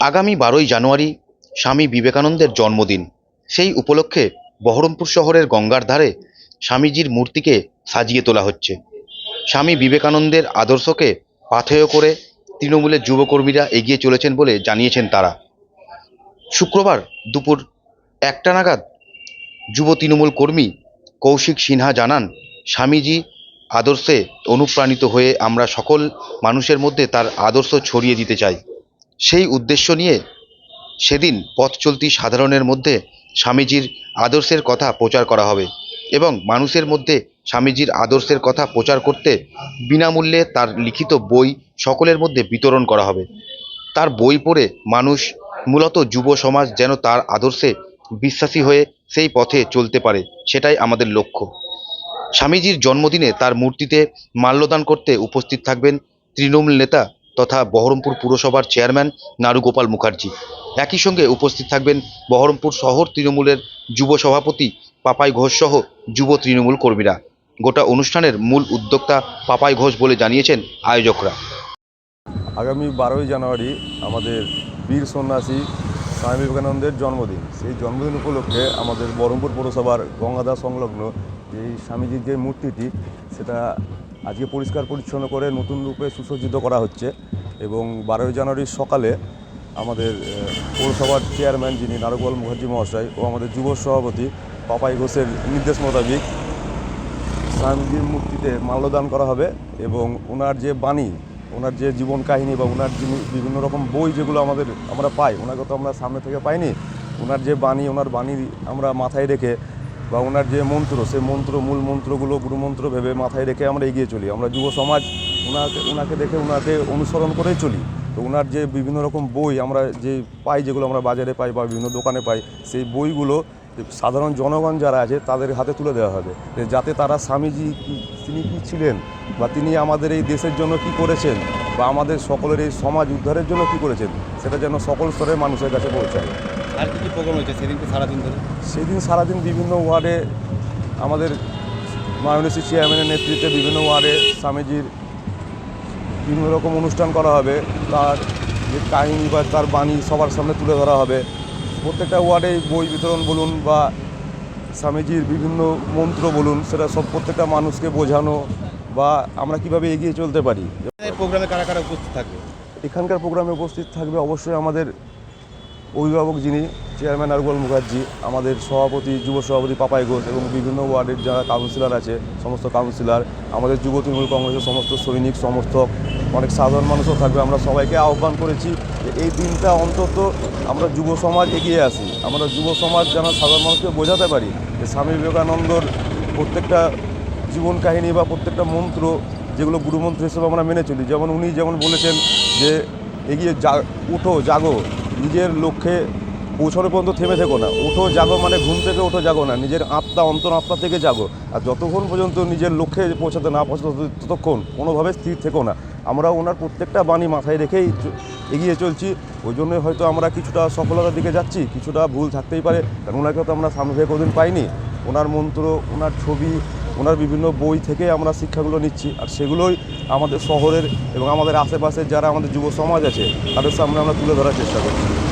আগামী বারোই জানুয়ারি স্বামী বিবেকানন্দের জন্মদিন। সেই উপলক্ষে বহরমপুর শহরের গঙ্গার ধারে স্বামীজির মূর্তিকে সাজিয়ে তোলা হচ্ছে। স্বামী বিবেকানন্দের আদর্শকে পাথেয় করে তৃণমূলের যুবকর্মীরা এগিয়ে চলেছেন বলে জানিয়েছেন তারা। শুক্রবার দুপুর একটা নাগাদ যুব তৃণমূল কর্মী কৌশিক সিনহা জানান, স্বামীজি আদর্শে অনুপ্রাণিত হয়ে আমরা সকল মানুষের মধ্যে তার আদর্শ ছড়িয়ে দিতে চাই। সেই উদ্দেশ্য নিয়ে সেদিন পথ চলতি সাধারণের মধ্যে স্বামীজির আদর্শের কথা প্রচার করা হবে এবং মানুষের মধ্যে স্বামীজির আদর্শের কথা প্রচার করতে বিনামূল্যে তার লিখিত বই সকলের মধ্যে বিতরণ করা হবে। তার বই পড়ে মানুষ, মূলত যুব সমাজ যেন তার আদর্শে বিশ্বাসী হয়ে সেই পথে চলতে পারে, সেটাই আমাদের লক্ষ্য। স্বামীজির জন্মদিনে তার মূর্তিতে মাল্যদান করতে উপস্থিত থাকবেন তৃণমূল নেতা তথা বহরমপুর পুরসভার চেয়ারম্যান নারুগোপাল মুখার্জি। একই সঙ্গে উপস্থিত থাকবেন বহরমপুর শহর তৃণমূলের যুব সভাপতি পাপাই ঘোষ সহ যুব তৃণমূল কর্মীরা। গোটা অনুষ্ঠানের মূল উদ্যোক্তা পাপাই ঘোষ বলে জানিয়েছেন আয়োজকরা। আগামী বারোই জানুয়ারি আমাদের বীর সন্ন্যাসী স্বামী বিবেকানন্দের জন্মদিন। সেই জন্মদিন উপলক্ষে আমাদের বহরমপুর পৌরসভার গঙ্গাধা সংলগ্ন যে স্বামীজির যে মূর্তিটি, সেটা আজকে পরিষ্কার পরিচ্ছন্ন করে নতুন রূপে সুসজ্জিত করা হচ্ছে এবং বারোই জানুয়ারির সকালে আমাদের পৌরসভার চেয়ারম্যান যিনি নারগোপাল মুখার্জি মহাশয় ও আমাদের যুব সভাপতি পাপাই ঘোষের নির্দেশ মোতাবেক স্বামীজির মূর্তিতে মাল্যদান করা হবে এবং ওনার যে বাণী, ওনার যে জীবন কাহিনী বা ওনার যিনি বিভিন্ন রকম বই যেগুলো আমাদের, আমরা পাই, ওনাকে তো আমরা সামনে থেকে পাইনি, ওনার যে বাণী, ওনার বাণী আমরা মাথায় রেখে বা ওনার যে মন্ত্র সেই মন্ত্র, মূল মন্ত্রগুলো গুরুমন্ত্র ভেবে মাথায় রেখে আমরা এগিয়ে চলি। আমরা যুব সমাজ, ওনাকে ওনাকে দেখে, ওনাকে অনুসরণ করেই চলি। তো ওনার যে বিভিন্ন রকম বই আমরা যে পাই, যেগুলো আমরা বাজারে পাই বা বিভিন্ন দোকানে পাই, সেই বইগুলো সাধারণ জনগণ যারা আছে, তাদের হাতে তুলে দেওয়া হবে। যাতে তারা স্বামীজি তিনি কী ছিলেন? বা তিনি আমাদের এই দেশের জন্য কি করেছেন? বা আমাদের সকলের এই সমাজ উদ্ধারের জন্য কি করেছেন? সেটা যেন সকল স্তরের মানুষের কাছে পৌঁছায়। আর কি কি প্রোগ্রাম হয়েছে সেদিনকে সারাদিন ধরে? সেদিন সারাদিন বিভিন্ন ওয়ার্ডে আমাদের মায়োনেসি চেয়ারম্যানের নেতৃত্বে বিভিন্ন ওয়ার্ডে স্বামীজির বিভিন্ন রকম অনুষ্ঠান করা হবে। তার যে কাহিনী বা তার বাণী সবার সামনে তুলে ধরা হবে। প্রত্যেকটা ওয়ার্ডে বই বিতরণ বলুন বা স্বামীজির বিভিন্ন মন্ত্র বলুন সেটা সব প্রত্যেকটা মানুষকে বোঝানো বা আমরা কীভাবে এগিয়ে চলতে পারি। প্রোগ্রামে কারা কারা উপস্থিত থাকবে? এখানকার প্রোগ্রামে উপস্থিত থাকবে অবশ্যই আমাদের অভিভাবক যিনি চেয়ারম্যান আরগোল মুখার্জি, আমাদের সভাপতি, যুব সভাপতি পাপাই ঘোষ এবং বিভিন্ন ওয়ার্ডের যারা কাউন্সিলর আছে, সমস্ত কাউন্সিলর, আমাদের যুব তৃণমূল কংগ্রেসের সমস্ত সৈনিক, সমর্থক, অনেক সাধারণ মানুষও থাকবে। আমরা সবাইকে আহ্বান করেছি যে এই দিনটা অন্তত আমরা যুব সমাজ এগিয়ে আসি। আমরা যুব সমাজ যেন সাধারণ মানুষকে বোঝাতে পারি যে স্বামী বিবেকানন্দর প্রত্যেকটা জীবন কাহিনী বা প্রত্যেকটা মন্ত্র যেগুলো গুরুমন্ত্র হিসেবে আমরা মেনে চলি। যেমন উনি যেমন বলেছেন যে, এগিয়ে যা, উঠো, জাগো। নিজের লক্ষ্যে পৌঁছানো পর্যন্ত থেমে থেকো না। ওঠো, জাগো মানে ঘুম থেকে ওঠো, জাগো না। নিজের আত্মা অন্তর আত্মা থেকে জাগো। আর যতক্ষণ পর্যন্ত নিজের লক্ষ্যে পৌঁছাতে না পৌঁছাতে ততক্ষণ কোনোভাবে স্থির থেকো না। আমরা ওনার প্রত্যেকটা বাণী মাথায় রেখেই এগিয়ে চলছি। ওই জন্যই হয়তো আমরা কিছুটা সফলতার দিকে যাচ্ছি, কিছুটা ভুল থাকতেই পারে। কারণ ওনাকে তো আমরা সামনে কোনোদিন পাইনি। ওনার মন্ত্র, ওনার ছবি ওনার বিভিন্ন বই থেকে আমরা শিক্ষাগুলো নিচ্ছি আর সেগুলোই আমাদের শহরের এবং আমাদের আশেপাশের যারা আমাদের যুব সমাজ আছে, তাদের সামনে আমরা তুলে ধরার চেষ্টা করছি।